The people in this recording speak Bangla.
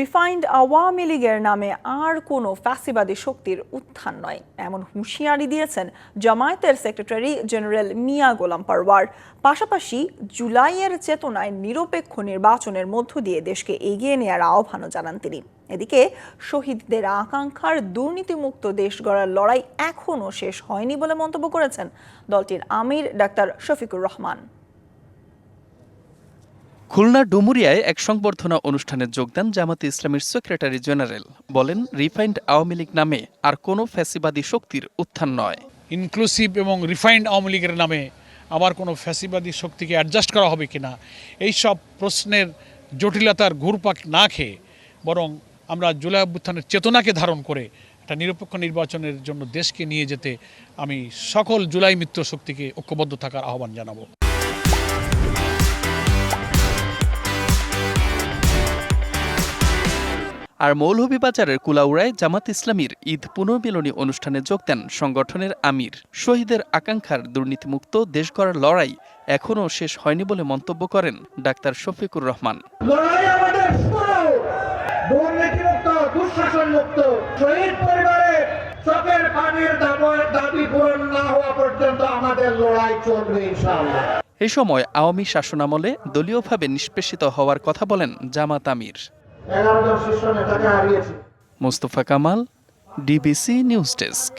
রিফাইন্ড আওয়ামী লীগের নামে আর কোনো ফ্যাসিবাদী শক্তির উত্থান নয়, এমন হুঁশিয়ারি দিয়েছেন জামায়াতের সেক্রেটারি জেনারেল মিয়া গোলাম পারওয়ার। পাশাপাশি জুলাইয়ের চেতনায় নিরপেক্ষ নির্বাচনের মধ্য দিয়ে দেশকে এগিয়ে নেওয়ার আহ্বানও জানান তিনি। এদিকে শহীদদের আকাঙ্ক্ষার দুর্নীতিমুক্ত দেশ গড়ার লড়াই এখনও শেষ হয়নি বলে মন্তব্য করেছেন দলটির আমির ডাক্তার শফিকুর রহমান। খুলনা ডুমুরিয়ায় এক সংবর্ধনা অনুষ্ঠানে যোগ দেন জামাতে ইসলামের সেক্রেটারি জেনারেল। বলেন, রিফাইন্ড আওয়ামী লীগ নামে আর কোনো ফ্যাসিবাদী শক্তির উত্থান নয়। ইনক্লুসিভ এবং রিফাইন্ড আওয়ামী লীগের নামে আবার কোনো ফ্যাসিবাদী শক্তিকে অ্যাডজাস্ট করা হবে কিনা, এই সব প্রশ্নের জটিলতার ঘুরপাক না খেয়ে বরং আমরা জুলাই অভ্যুত্থানের চেতনাকে ধারণ করে একটা নিরপেক্ষ নির্বাচনের জন্য দেশকে নিয়ে যেতে আমি সকল জুলাই মিত্র শক্তিকে ঐক্যবদ্ধ থাকার আহ্বান জানাব। আর মৌলভীবাজারের কুলাউড়ায় জামাত ইসলামীর ঈদ পুনর্মিলনী অনুষ্ঠানে যোগ দেন সংগঠনের আমির। শহীদের আকাঙ্ক্ষার দুর্নীতিমুক্ত দেশ গড়ার লড়াই এখনও শেষ হয়নি বলে মন্তব্য করেন ডাক্তার শফিকুর রহমান। লড়াই আমাদের শুরু। দুর্নীতিমুক্ত শহীদ পরিবারের চোখের পানির দাবি পূরণ না হওয়া পর্যন্ত আমাদের লড়াই চলবে ইনশাআল্লাহ। এ সময় আওয়ামী শাসনামলে দলীয়ভাবে নিষ্পেষিত হওয়ার কথা বলেন জামাত আমির। এগারো জন শীর্ষ নেতাকে হারিয়েছে। Mostafa Kamal DBC news desk.